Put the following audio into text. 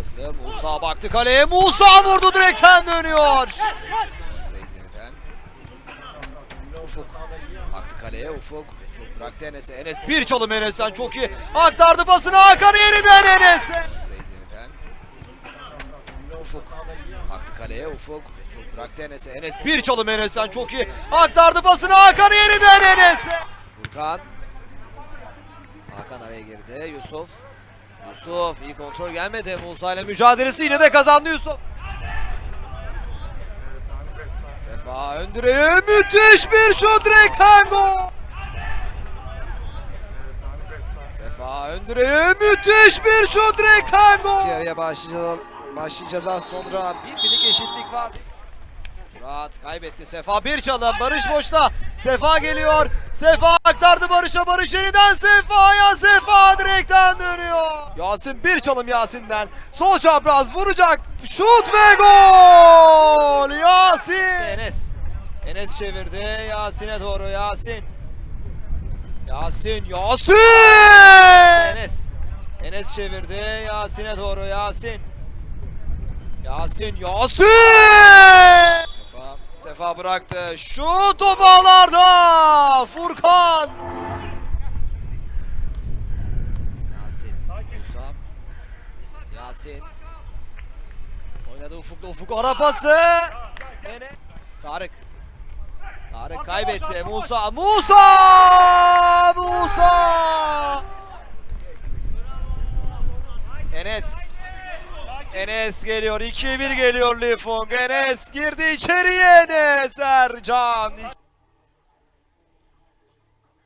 pası. Musa baktı kaleye. Musa vurdu direkten dönüyor. Reis yeniden. Ufuk. Baktı kaleye. Ufuk. Ufuk bıraktı Enes'e. Enes bir çalım Enes'ten çok iyi. Aktardı pasını Hakan yeniden Enes'e. Reis yeniden. Ufuk. Baktı kaleye. Ufuk. Ufuk bıraktı Enes'e. Enes bir çalım Enes'ten çok iyi. Aktardı pasını Hakan yeniden Enes'e. Furkan. Hakan araya girdi. Yusuf. Yusuf iyi kontrol gelmedi. Musa ile mücadelesi yine de kazandı Yusuf. Sefa ön direğe müthiş bir şut direkten gol. Sefa ön direğe müthiş bir şut gol. Yarıya başlayacağız, başlayacağız sonra. Bir birlik eşitlik var. Murat kaybetti. Sefa bir çalım. Barış boşta. Sefa geliyor. Sefa aktardı Barış'a. Barış yeniden Sefa'ya. Sefa direkten dönüyor. Yasin bir çalım Yasin'den. Sol çapraz vuracak. Şut ve gol. Yasin. Enes. Enes çevirdi. Yasin'e doğru Yasin. Yasin. Yasin. Enes. Enes çevirdi. Yasin'e doğru Yasin. Yasin Yasin! Sefa, Sefa bıraktı. Şu top ağlarda. Furkan. Musa. Yasin. Oynadı Ufuk'la Ufuk ara pası. Tarık. Tarık kaybetti. Musa. Musa! Musa! Enes. Enes geliyor. 2-1 geliyor Lifong. Enes girdi içeriye Enes. Ercan.